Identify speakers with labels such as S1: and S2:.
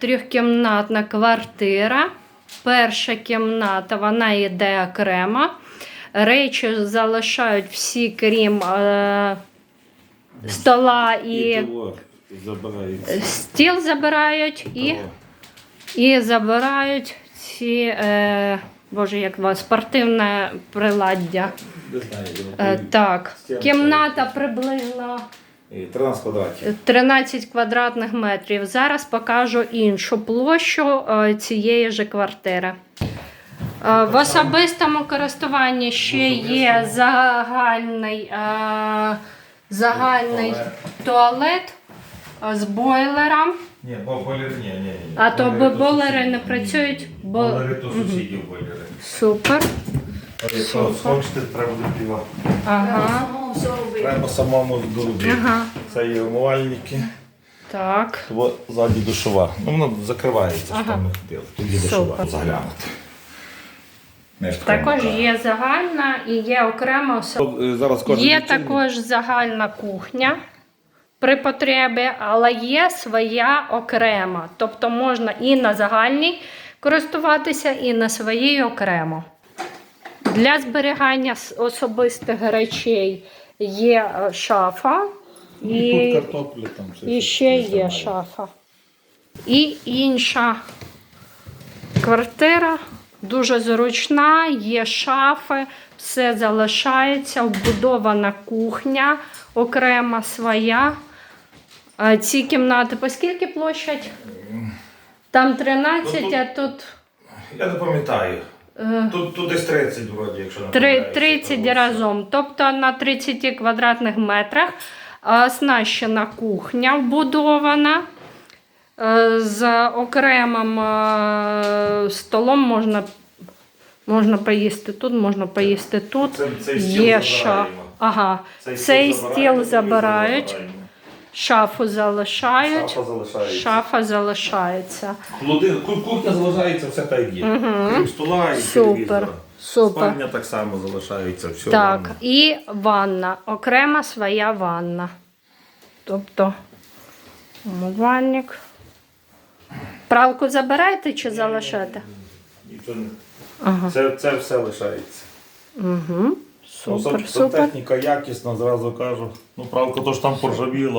S1: Трьохкімнатна квартира. Перша кімната, вона йде окремо. Речі залишають всі, крім е, стола і
S2: того
S1: стіл забирають і, і забирають ці, е, боже, як вас, спортивне приладдя.
S2: Не знаю,
S1: Е, так, кімната приблизно
S2: 13 квадратів.
S1: 13 квадратних метрів. Зараз покажу іншу площу е, цієї ж квартири. Е, В особистому користуванні ще є загальний, е, загальний туалет з бойлером.
S2: Ні, бо бойлери, ні, ні, ні.
S1: А то бо бойлери не працюють,
S2: Бойлери то сусідів бойлери.
S1: супер.
S2: Схочете, треба піва.
S1: Ага.
S2: Треба самому доробити.
S1: Ага.
S2: Це є умивальники.
S1: Так.
S2: Бо ззаді душова. Ну воно закривається,
S1: Ага.
S2: що ми хотіли. Тоді душова заглянути.
S1: Також є загальна і є окремо осо-
S2: так. Е, Зараз кожен
S1: Є також загальна кухня при потребі, але є своя окрема. Тобто можна і на загальній користуватися, і на своїй окремо. Для зберігання особистих речей є е, шафа.
S2: І
S1: І,
S2: тут там. все,
S1: і ще є
S2: має.
S1: шафа. І інша квартира дуже зручна, є шафи, все залишається, вбудована кухня, окрема своя. Ці кімнати по скільки площадь? Там 13,
S2: Ну, тут-
S1: а тут
S2: Я не пам'ятаю.
S1: Е,
S2: Тут, тут десь 30 вроді, якщо не
S1: три-
S2: помиляюся,
S1: 30
S2: то
S1: разом. Тобто на 30 квадратних метрах е, оснащена кухня вбудована. Е, З окремим столом можна, можна поїсти тут, можна поїсти тут.
S2: Це- цей стіл
S1: Є
S2: забираємо.
S1: Ага.
S2: Цей
S1: Цей
S2: стіл
S1: забирають,
S2: забираємо.
S1: Шафу залишають,
S2: Шафа залишається.
S1: шафа залишається.
S2: Холодильник, кухня залишається все так є. Крім стола і
S1: Супер.
S2: телевізора.
S1: Супер.
S2: Спальня так само залишається. Все
S1: Так,
S2: нормально.
S1: і ванна, окрема своя ванна. Тобто умивальник. Пралку забираєте чи залишаєте?
S2: Нічого не-
S1: Ага.
S2: Це, це все лишається.
S1: Угу.
S2: Ну,
S1: Супер,
S2: сан-
S1: супер.
S2: Сантехніка якісна, зразу кажу. Ну, правда, то ж там поржавіла,